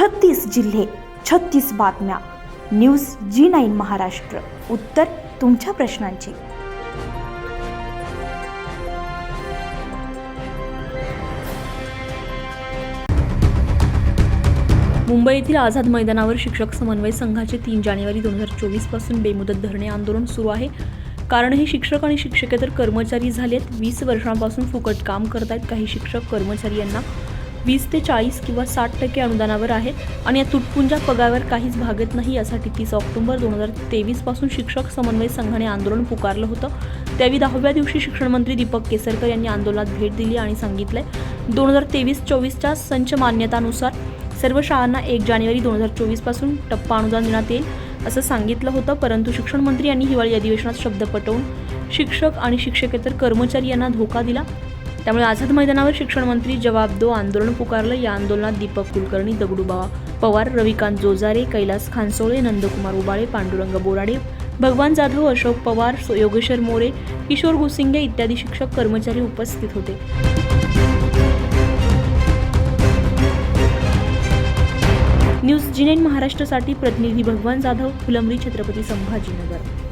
छत्तीस जिल्हे छत्तीस बातम्या. न्यूज जी नाईन महाराष्ट्र. उत्तर तुमच्या प्रश्नांची. मुंबई येथील आझाद मैदानावर शिक्षक समन्वय संघाचे तीन जानेवारी दोन हजार चोवीसपासून बेमुदत धरणे आंदोलन सुरू आहे. कारण हे शिक्षक आणि शिक्षकेतर कर्मचारी झालेत. वीस वर्षांपासून फुकट काम करत आहेत काही शिक्षक कर्मचारी यांना वीस ते चाळीस किंवा साठ टक्के अनुदानावर आहेत आणि या तुटपुंजा पगावर काहीच भागत नाही यासाठी तीस ऑक्टोबर दोन हजार तेवीसपासून शिक्षक समन्वय संघाने आंदोलन पुकारलं होतं. त्यावेळी दहाव्या दिवशी शिक्षणमंत्री दीपक केसरकर यांनी आंदोलनात भेट दिली आणि सांगितलंय दोन हजार तेवीस चोवीसच्या संच मान्यतानुसार सर्व शाळांना एक जानेवारी दोन हजार चोवीसपासून टप्पा अनुदान देण्यात येईल असं सांगितलं होतं परंतु शिक्षण मंत्री यांनी हिवाळी अधिवेशनात शब्द पटवून शिक्षक आणि शिक्षकेतर कर्मचारी यांना धोका दिला. त्यामुळे आझाद मैदानावर शिक्षण मंत्री जवाब दो आंदोलन पुकारलं. या आंदोलनात दीपक कुलकर्णी दगडूबा पवार रविकांत जोजारे कैलास खानसोळे नंदकुमार उबाळे पांडुरंग बोराडे भगवान जाधव अशोक पवार योगेश्वर मोरे किशोर गुसिंगे इत्यादी शिक्षक कर्मचारी उपस्थित होते. न्यूज जिनेन महाराष्ट्रासाठी प्रतिनिधी भगवान जाधव फुलंबरी छत्रपती संभाजीनगर.